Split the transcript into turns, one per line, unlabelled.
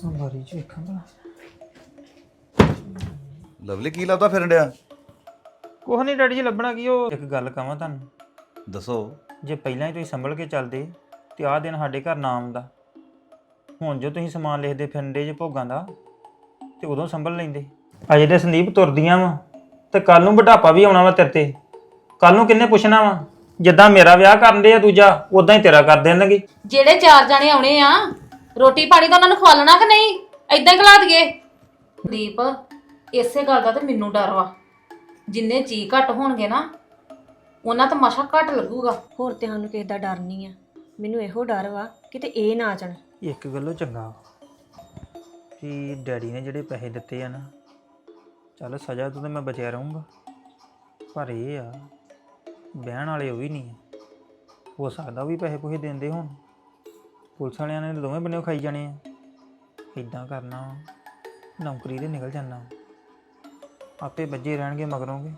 ਸੰਭਾਰੀ ਚ ਵੇਖਾਂ ਭਲਾ।
ਲਵਲੀ ਕੀ ਲੱਭਦਾ ਫਿਰਨ ਡਿਆ?
ਕੁਛ ਨਹੀਂ ਡੈਡੀ ਜੀ ਲੱਭਣਾ ਕੀ ਉਹ? ਇੱਕ ਗੱਲ ਕਹਾਂ ਤੁਹਾਨੂੰ।
ਦੱਸੋ।
ਜੇ ਪਹਿਲਾਂ ਹੀ ਤੁਸੀਂ ਸੰਭਲ ਕੇ ਚੱਲਦੇ ਤੇ ਆਹ ਦਿਨ ਸਾਡੇ ਘਰ ਨਾ ਆਉਂਦਾ ਹੁਣ ਜੋ ਤੁਸੀਂ ਸਮਾਨ ਲਿਖਦੇ ਫਿਰਦੇ ਜੇ ਭੋਗਾਂ ਦਾ ਤੇ ਉਦੋਂ ਸੰਭਲ ਲੈਂਦੇ। ਅਜੇ ਤੇ ਸੰਦੀਪ ਤੁਰਦੀਆਂ ਵਾ ਤੇ ਕੱਲ ਨੂੰ ਬੁਢਾਪਾ ਵੀ ਆਉਣਾ ਵਾ ਤੇਰੇ ਤੇ। ਕੱਲ ਨੂੰ ਕਿੰਨੇ ਪੁੱਛਣਾ ਵਾ? ਜਿੱਦਾਂ ਮੇਰਾ ਵਿਆਹ ਕਰਨ ਦੇ ਆ ਦੂਜਾ ਉਦਾਂ ਹੀ ਤੇਰਾ ਕਰ ਦੇਣਗੇ।
ਜਿਹੜੇ ਚਾਰ ਜਣੇ ਆਉਣੇ ਆ ਰੋਟੀ ਪਾਣੀ ਤਾਂ ਉਹਨਾਂ ਨੂੰ ਖਵਾਲਣਾ ਕਿ ਨਹੀਂ? ਐਦਾਂ ਹੀ ਖਿਲਾ ਦਈਏ। ਦੀਪ ਇਸੇ ਗੱਲ ਦਾ ਤੇ ਮੈਨੂੰ ਡਰ ਵਾ। ਜਿੰਨੇ ਜੀ ਘੱਟ ਹੋਣਗੇ ਨਾ ਉਹਨਾਂ ਤਾਂ ਮਸ਼ਾ ਘੱਟ ਲੱਗੂਗਾ।
ਹੋਰ ਤੇ ਸਾਨੂੰ ਕਿਸੇ ਦਾ ਡਰ ਨਹੀਂ ਆ। ਮੈਨੂੰ ਇਹੋ ਡਰ ਵਾ ਕਿਤੇ ਇਹ ਨਾ ਜਾਣ।
ਇੱਕ ਗੱਲੋਂ ਚੰਗਾ ਕਿ ਡੈਡੀ ਨੇ ਜਿਹੜੇ ਪੈਸੇ ਦਿੱਤੇ ਆ ਨਾ ਚੱਲ ਸਜ਼ਾ ਤੋਂ ਤਾਂ ਮੈਂ ਬਚਿਆ ਰਹੂੰਗਾ। ਪਰ ਇਹ ਆ ਬਹਿਣ ਵਾਲੇ ਉਹ ਵੀ ਨਹੀਂ ਆ। ਹੋ ਸਕਦਾ ਉਹ ਵੀ ਪੈਸੇ ਪੂਸੇ ਦਿੰਦੇ ਹੋਣ। ਪੁਲਿਸ ਵਾਲਿਆਂ ਨੇ ਤਾਂ ਦੋਵੇਂ ਬੰਨੇ ਖਾਈ ਜਾਣੇ ਆ। ਇਦਾਂ ਕਰਨਾ ਵਾ, ਨੌਕਰੀ ਤੇ ਨਿਕਲ ਜਾਣਾ। ਆਪੇ ਬੱਜੇ ਰਹਿਣਗੇ ਮਗਰੋਂਗੇ